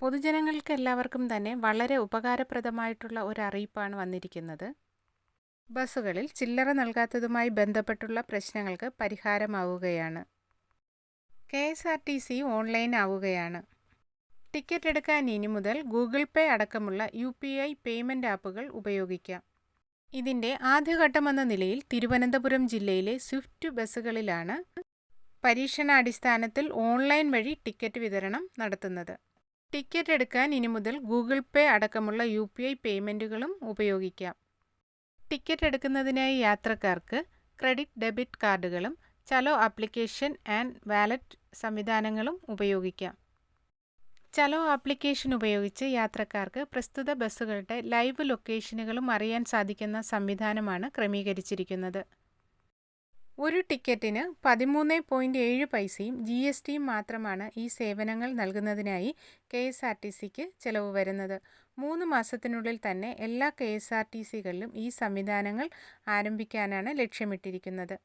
പൊതുജനങ്ങൾക്ക് എല്ലാവർക്കും തന്നെ വളരെ ഉപകാരപ്രദമായിട്ടുള്ള ഒരു അറിയിപ്പാണ് വന്നിരിക്കുന്നത്. ബസ്സുകളിൽ ചില്ലറ നൽകാത്തതുമായി ബന്ധപ്പെട്ടുള്ള പ്രശ്നങ്ങൾക്ക് പരിഹാരമാവുകയാണ്. K S R T C online ആവുകയാണ്. ടിക്കറ്റ് എടുക്കാൻ ഇനി മുതൽ ഗൂഗിൾ പേ അടക്കമുള്ള യു പി ഐ പേയ്മെന്റ് ആപ്പുകൾ ഉപയോഗിക്കാം. ഇതിന്റെ ആദ്യഘട്ടമെന്ന നിലയിൽ തിരുവനന്തപുരം ജില്ലയിലെ സ്വിഫ്റ്റ് ബസ്സുകളിലാണ് പരീക്ഷണാടിസ്ഥാനത്തിൽ ഓൺലൈൻ വഴി ടിക്കറ്റ് വിതരണം നടത്തുന്നത്. ടിക്കറ്റ് എടുക്കാൻ ഇനി മുതൽ ഗൂഗിൾ പേ അടക്കമുള്ള യു പി ഐ പേയ്മെന്റുകളും ഉപയോഗിക്കാം. ടിക്കറ്റ് എടുക്കുന്നതിനായി യാത്രക്കാർക്ക് ക്രെഡിറ്റ് ഡെബിറ്റ് കാർഡുകളും ചലോ ആപ്ലിക്കേഷൻ ആൻഡ് വാലറ്റ് സംവിധാനങ്ങളും ഉപയോഗിക്കാം. ചലോ ആപ്ലിക്കേഷൻ ഉപയോഗിച്ച് യാത്രക്കാർക്ക് പ്രസ്തുത ബസ്സുകളുടെ ലൈവ് ലൊക്കേഷനുകളും അറിയാൻ സാധിക്കുന്ന സംവിധാനമാണ് ക്രമീകരിച്ചിരിക്കുന്നത്. ഒരു ടിക്കറ്റിന് പതിമൂന്ന് പോയിന്റ് ഏഴ് പൈസയും ജി എസ് ടിയും മാത്രമാണ് ഈ സേവനങ്ങൾ നൽകുന്നതിനായി കെ എസ് ആർ ടി സിക്ക് ചിലവ് വരുന്നത്. മൂന്ന് മാസത്തിനുള്ളിൽ തന്നെ എല്ലാ കെ എസ് ആർ ടി സികളിലും ഈ സംവിധാനങ്ങൾ ആരംഭിക്കാനാണ് ലക്ഷ്യമിട്ടിരിക്കുന്നത്.